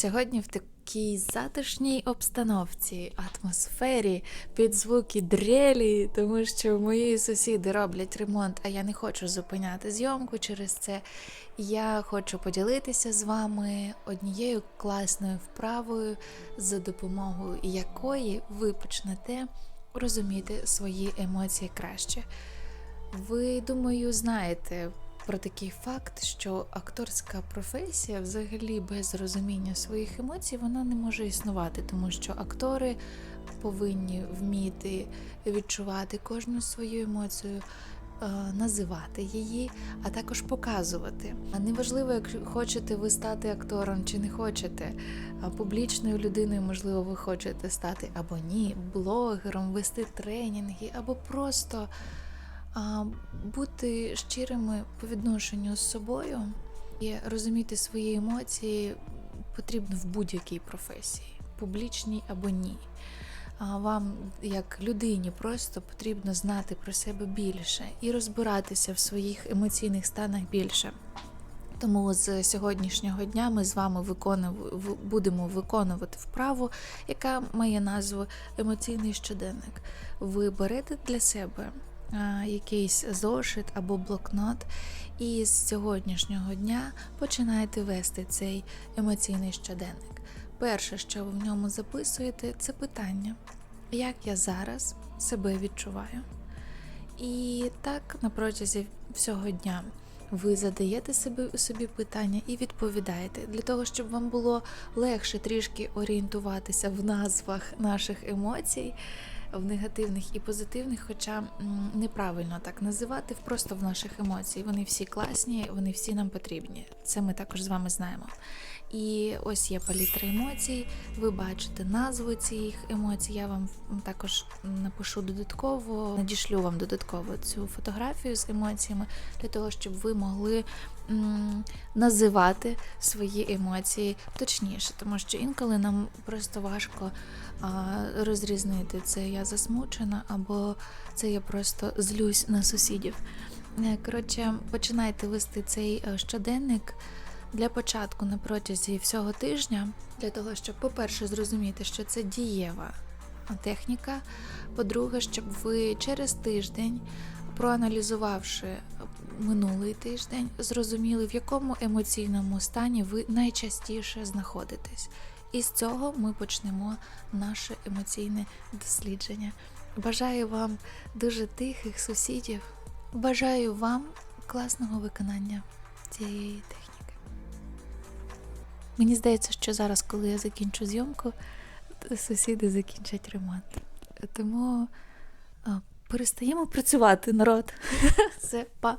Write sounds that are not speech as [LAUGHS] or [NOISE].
Сьогодні в такій затишній обстановці, атмосфері, під звуки дрелі, тому що мої сусіди роблять ремонт, а я не хочу зупиняти зйомку через це. Я хочу поділитися з вами однією класною вправою, за допомогою якої ви почнете розуміти свої емоції краще. Ви, думаю, знаєте про такий факт, що акторська професія взагалі без розуміння своїх емоцій вона не може існувати, тому що актори повинні вміти відчувати кожну свою емоцію. е, Називати її, а також показувати. А неважливо, як хочете ви стати актором чи не хочете, публічною людиною, можливо, ви хочете стати або ні, блогером, вести тренінги, або просто а, бути щирими по відношенню з собою і розуміти свої емоції потрібно в будь-якій професії, публічній або ні. А вам, як людині, просто потрібно знати про себе більше і розбиратися в своїх емоційних станах більше. Тому з сьогоднішнього дня ми з вами виконув- будемо виконувати вправу, яка має назву емоційний щоденник. Ви берете для себе якийсь зошит або блокнот, і з сьогоднішнього дня починаєте вести цей емоційний щоденник. Перше, що ви в ньому записуєте, це питання, як я зараз себе відчуваю. І так на протязі всього дня ви задаєте собі, собі питання і відповідаєте для того, щоб вам було легше трішки орієнтуватися в назвах наших емоцій, в негативних і позитивних, хоча неправильно так називати, просто в наших емоцій. Вони всі класні, вони всі нам потрібні. Це ми також з вами знаємо. І ось є палітра емоцій. Ви бачите назву цих емоцій. Я вам також напишу додатково, надішлю вам додатково цю фотографію з емоціями для того, щоб ви могли називати свої емоції точніше, тому що інколи нам просто важко розрізнити це я засмучена або це я просто злюсь на сусідів. Е, Коротше, починайте вести цей е, щоденник для початку на протязі всього тижня, для того, щоб, по-перше, зрозуміти, що це дієва техніка. По-друге, щоб ви через тиждень, проаналізувавши минулий тиждень, зрозуміли, в якому емоційному стані ви найчастіше знаходитесь. І з цього ми почнемо наше емоційне дослідження. Бажаю вам дуже тихих сусідів. Бажаю вам класного виконання цієї техніки. Мені здається, що зараз, коли я закінчу зйомку, сусіди закінчать ремонт. Тому перестаємо працювати, народ. [LAUGHS] Все, па.